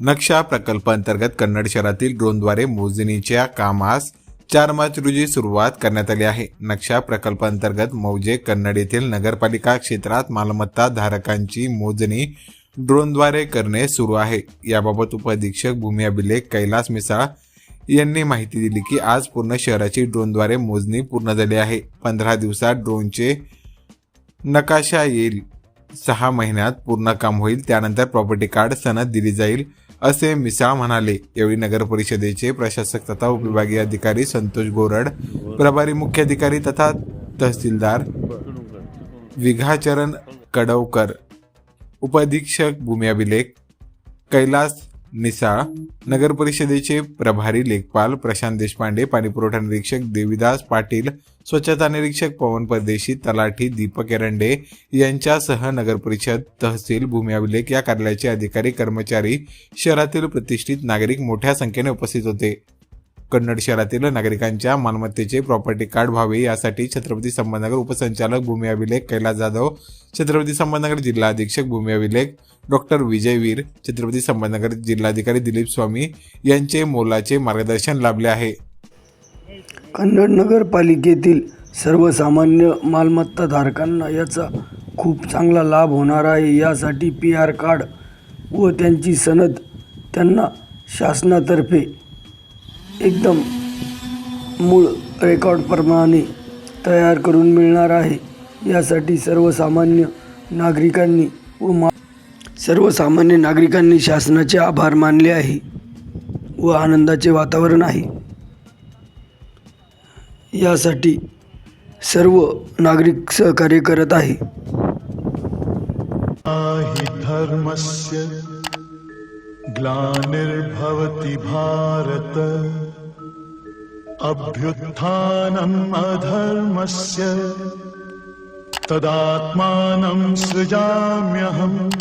नक्षा प्रकल्पांतर्गत कन्नड शहरातील ड्रोनद्वारे मोजणीच्या कामास चार मार्च रोजी सुरुवात करण्यात आली आहे. नक्षा प्रकल्पांतर्गत मौजे कन्नड येथील नगरपालिका क्षेत्रात मालमत्ता धारकांची मोजणी ड्रोनद्वारे करणे सुरू आहे. याबाबत उपअधीक्षक भूमी अभिलेख कैलास मिसाळ यांनी माहिती दिली की आज पूर्ण शहराची ड्रोनद्वारे मोजणी पूर्ण झाली आहे. पंधरा दिवसात ड्रोनचे नकाशा येईल. सहा महिन्यात पूर्ण काम होईल. त्यानंतर प्रॉपर्टी कार्ड सनद दिली जाईल. असे मिसाळ म्हणाले. यावेळी नगर परिषदेचे प्रशासक तथा उपविभागीय अधिकारी संतोष गोरड प्रभारी मुख्य अधिकारी तथा तहसीलदार विघाचरण कडवकर उपअधीक्षक भूमी अभिलेख कैलास निसाळ नगर परिषदेचे प्रभारी लेखपाल प्रशांत देशपांडे पाणीपुरवठा निरीक्षक देविदास पाटील स्वच्छता निरीक्षक पवन परदेशी तलाठी दीपक एरंडे यांच्यासह नगर परिषद तहसील भूमी अभिलेख या कार्यालयाचे अधिकारी कर्मचारी शहरातील प्रतिष्ठित नागरिक मोठ्या संख्येने उपस्थित होते. कन्नड शहरातील नागरिकांच्या मालमत्तेचे प्रॉपर्टी कार्ड व्हावे यासाठी छत्रपती संभाजीनगर उपसंचालक भूमी अभिलेख कैलास जाधव छत्रपती संभाजीनगर जिल्हा अधीक्षक भूमी अभिलेख डॉक्टर विजयवीर छत्रपती संभाजीनगर जिल्हाधिकारी दिलीप स्वामी यांचे मोलाचे मार्गदर्शन लाभले आहे. कन्नड नगरपालिकेतील सर्वसामान्य मालमत्ताधारकांना याचा खूप चांगला लाभ होणार आहे. यासाठी पी आर कार्ड व त्यांची सनद त्यांना शासनातर्फे एकदम मूळ रेकॉर्डप्रमाणे तयार करून मिळणार आहे. यासाठी सर्वसामान्य नागरिकांनी व मा सर्वसामान्य नागरिकांनी शासनाचे आभार मानले आहे व आनंदाचे वातावरण आहे. यासाठी सर्व नागरिक सहकार्य करत आहे. धर्मस्य ग्लानिर्भवति भारत. अभ्युत्थानम् अधर्मस्य तदात्मानं सृजाम्यहम्।